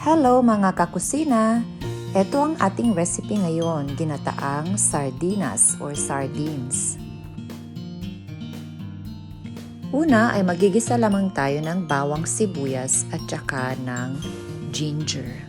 Hello mga kakusina! Ito ang ating recipe ngayon, ginataang sardinas or sardines. Una ay magigisa lamang tayo ng bawang sibuyas at saka ng ginger.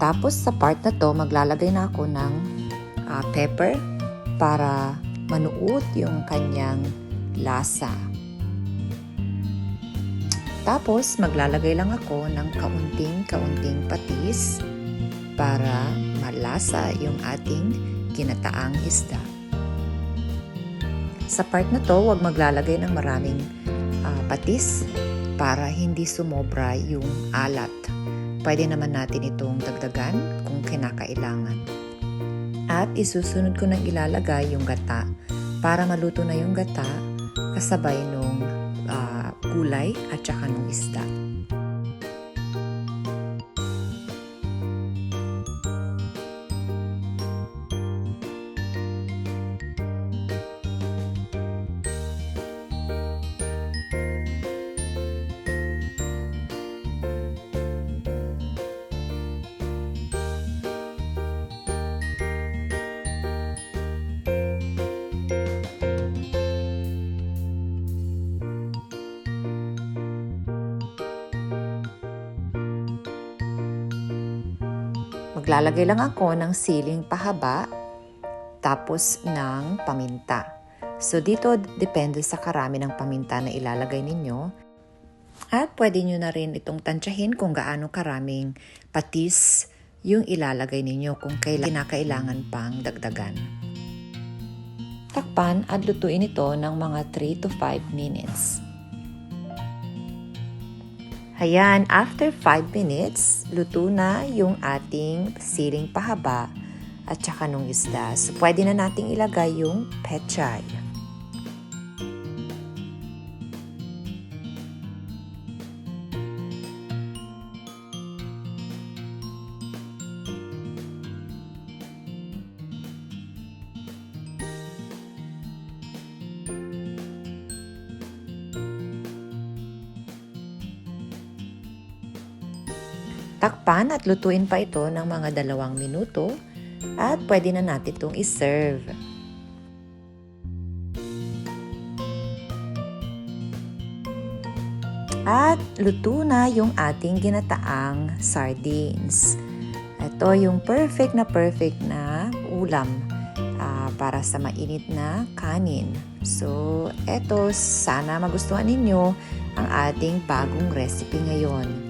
Tapos sa part na to, maglalagay na ako ng ah, pepper para manuot yung kanyang lasa. Tapos maglalagay lang ako ng kaunting-kaunting patis para malasa yung ating ginataang isda. Sa part na to, huwag maglalagay ng maraming ah, patis para hindi sumobra yung alat pwede naman natin itong dagdagan kung kinakailangan. At isusunod ko nang ilalagay yung gata para maluto na yung gata kasabay nung uh, gulay at saka nung isda. Maglalagay lang ako ng siling pahaba tapos ng paminta. So dito depende sa karami ng paminta na ilalagay ninyo. At pwede nyo na rin itong tansyahin kung gaano karaming patis yung ilalagay ninyo kung kailangan pang dagdagan. Takpan at lutuin ito ng mga 3 to 5 minutes. Ayan, after 5 minutes, luto na yung ating siling pahaba at saka nung isda. So, pwede na nating ilagay yung pechay. Takpan at lutuin pa ito ng mga dalawang minuto at pwede na natin itong iserve. At luto na yung ating ginataang sardines. Ito yung perfect na perfect na ulam uh, para sa mainit na kanin. So, eto, sana magustuhan ninyo ang ating bagong recipe ngayon.